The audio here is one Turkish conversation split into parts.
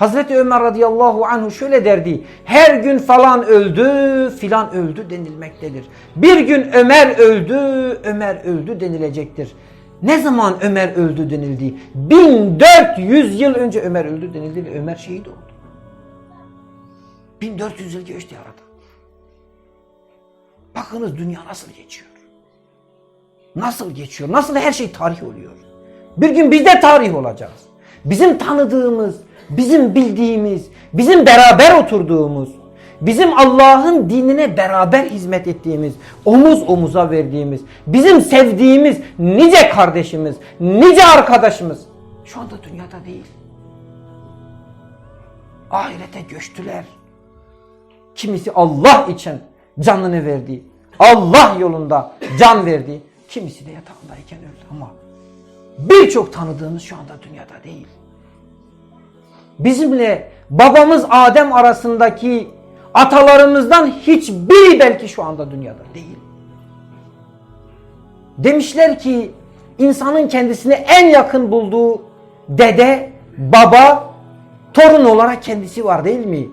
Hazreti Ömer radıyallahu anhu şöyle derdi. Her gün falan öldü, filan öldü denilmektedir. Bir gün Ömer öldü, Ömer öldü denilecektir. Ne zaman Ömer öldü denildi? 1400 yıl önce Ömer öldü denildi ve Ömer şehit oldu. 1400 yıl geçti arada. Bakınız dünya nasıl geçiyor. Nasıl geçiyor? Nasıl her şey tarih oluyor? Bir gün biz de tarih olacağız. Bizim tanıdığımız, bizim bildiğimiz, bizim beraber oturduğumuz, bizim Allah'ın dinine beraber hizmet ettiğimiz, omuz omuza verdiğimiz, bizim sevdiğimiz nice kardeşimiz, nice arkadaşımız şu anda dünyada değil. Ahirete göçtüler. Kimisi Allah için canını verdi. Allah yolunda can verdi. Kimisi de yatağındayken öldü ama birçok tanıdığımız şu anda dünyada değil. Bizimle babamız Adem arasındaki atalarımızdan hiçbiri belki şu anda dünyada değil. Demişler ki insanın kendisine en yakın bulduğu dede, baba, torun olarak kendisi var değil mi?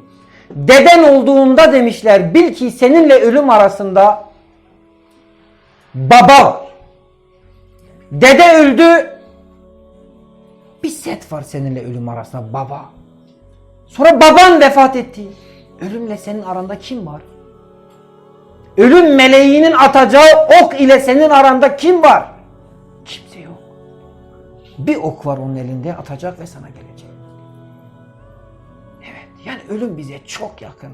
Deden olduğunda demişler bil ki seninle ölüm arasında baba. Dede öldü. Bir set var seninle ölüm arasında baba. Sonra baban vefat etti. Ölümle senin aranda kim var? Ölüm meleğinin atacağı ok ile senin aranda kim var? Kimse yok. Bir ok var onun elinde atacak ve sana gelecek. Evet yani ölüm bize çok yakın.